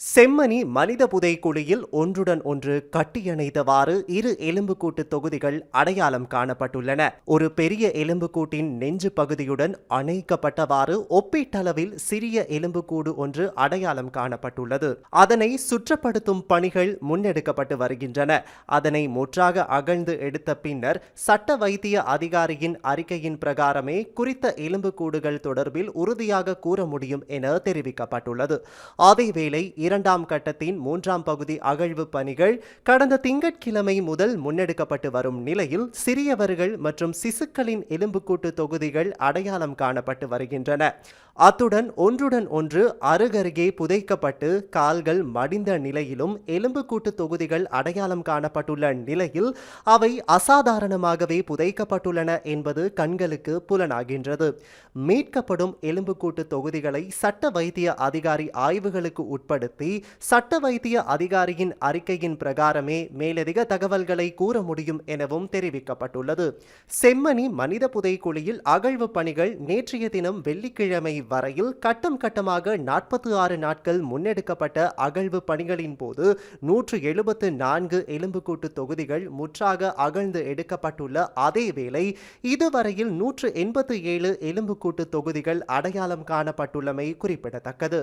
செம்மணி மனித புதைக்குழியில் ஒன்றுடன் ஒன்று கட்டியணைத்தவாறு இரு எலும்புக்கூட்டு தொகுதிகள் அடையாளம் காணப்பட்டுள்ளன. ஒரு பெரிய எலும்புக்கூட்டின் நெஞ்சு பகுதியுடன் அணைக்கப்பட்டவாறு ஒப்பீட்டளவில் சிறிய எலும்புக்கூடு ஒன்று அடையாளம் காணப்பட்டுள்ளது. அதனை சுற்றப்படுத்தும் பணிகள் முன்னெடுக்கப்பட்டு வருகின்றன. அதனை முற்றாக அகழ்ந்து எடுத்த பின்னர் சட்ட வைத்திய அதிகாரியின் அறிக்கையின் பிரகாரமே குறித்த எலும்புக்கூடுகள் தொடர்பில் உறுதியாக கூற முடியும் என தெரிவிக்கப்பட்டுள்ளது. அதேவேளை இரண்டாம் கட்டத்தின் மூன்றாம் பகுதி அகழ்வு பணிகள் கடந்த திங்கட்கிழமை முதல் முன்னெடுக்கப்பட்டு வரும் நிலையில் சிறியவர்கள் மற்றும் சிசுக்களின் எலும்புக்கூட்டு தொகுதிகள் அடையாளம் காணப்பட்டு வருகின்றன. அத்துடன் ஒன்றுடன் ஒன்று அருகருகே புதைக்கப்பட்டு கால்கள் மடிந்த நிலையிலும் எலும்புக்கூட்டு தொகுதிகள் அடையாளம் காணப்பட்டுள்ள நிலையில் அவை அசாதாரணமாகவே புதைக்கப்பட்டுள்ளன என்பது கண்களுக்கு புலனாகின்றது. மீட்கப்படும் எலும்புக்கூட்டு தொகுதிகளை சட்ட வைத்திய அதிகாரி ஆய்வுகளுக்கு உட்படுத்த சட்ட வைத்திய அதிகாரியின் அறிக்கையின் பிரகாரமே மேலதிக தகவல்களை கூற முடியும் எனவும் தெரிவிக்கப்பட்டுள்ளது. செம்மணி மனித புதைக்குழியில் அகழ்வு பணிகள் நேற்றைய தினம் வெள்ளிக்கிழமை வரையில் கட்டம் கட்டமாக நாற்பத்தி ஆறு நாட்கள் முன்னெடுக்கப்பட்ட அகழ்வு பணிகளின் போது நூற்று எழுபத்து நான்கு எலும்புக்கூட்டு தொகுதிகள் முற்றாக அகழ்ந்து எடுக்கப்பட்டுள்ள அதேவேளை இதுவரையில் நூற்று எண்பத்து ஏழு எலும்புக்கூட்டு தொகுதிகள் அடையாளம் காணப்பட்டுள்ளமை குறிப்பிடத்தக்கது.